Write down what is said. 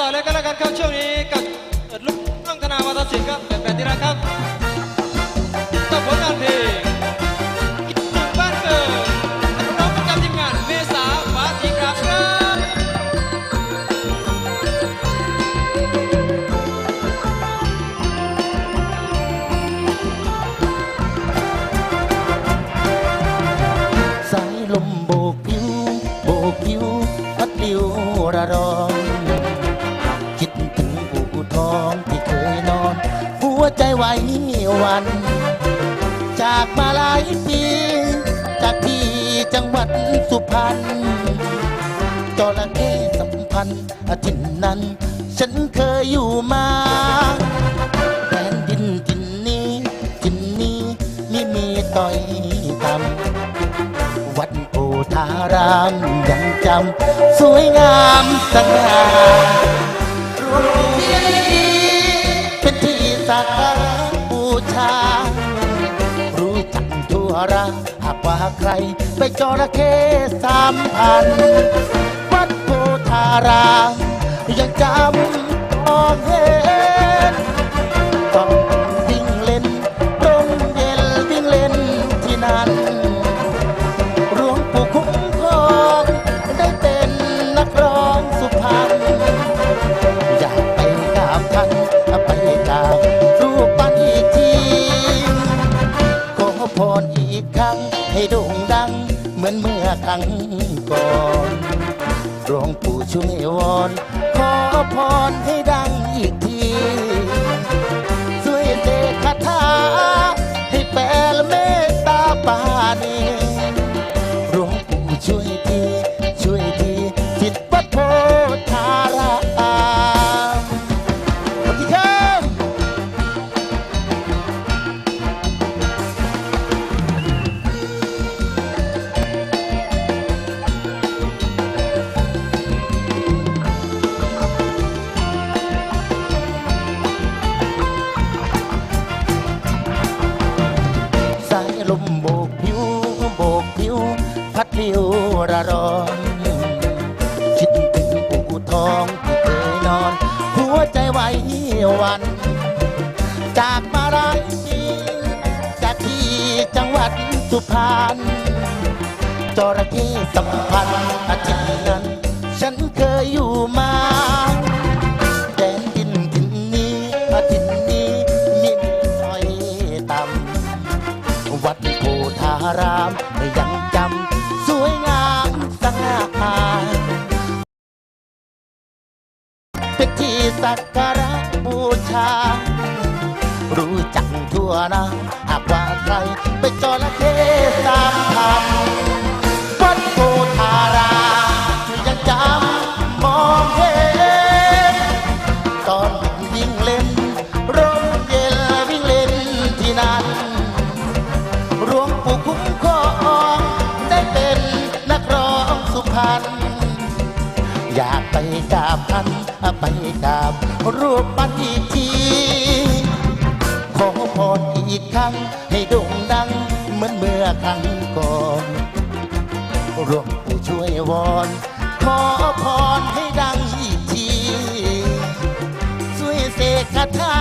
ต่อเลยกันแล้วกันครับช่วงนี้กับลูกน้องธนาวัฒนศิลป์ครับแฟนๆที่รักครับกับ วัน จากมาหลายปี จากที่จังหวัดสุพรรณจระเข้สัมพันธ์อาทิตย์นั้น ฉันเคยอยู่มาแผ่นดินทินนี้ทินนี้ไม่มีต่อยต่ำวัดโพธารามยังจำสวยงามสง่ารู้ ใคร ไปจระเข้สามพันวัดโพธารามยังจำมองเห็ เหมือนเมื่อครั้งก่อนหลวงปู่ช่วยวอนขอพรให้ดัง ระรอนคิดถึงอู่ทองที่เคยนอน หัวใจไหวหวัน จากมาหลายปีจากที่จังหวัดสุพรรณจระเข้สัมพันธ์อาทิตย์นั้น ฉันเคยอยู่มาแดนดินถิ่นนี้อาทิตย์นี้มีซอยต่ำวัดโพธารามยัง สักการะบูชา รู้จักทั่วนะ หากว่าใครไปจระเข้สามพัน อยากไปกราบท่านไปกราบรูปปั้นอีกทีขอพรอีกครั้งให้โด่งดังเหมือนเมื่อครั้งก่อนหลวงปู่ช่วยวอน ขอพรให้ดังอีกทีช่วยเสกคาถา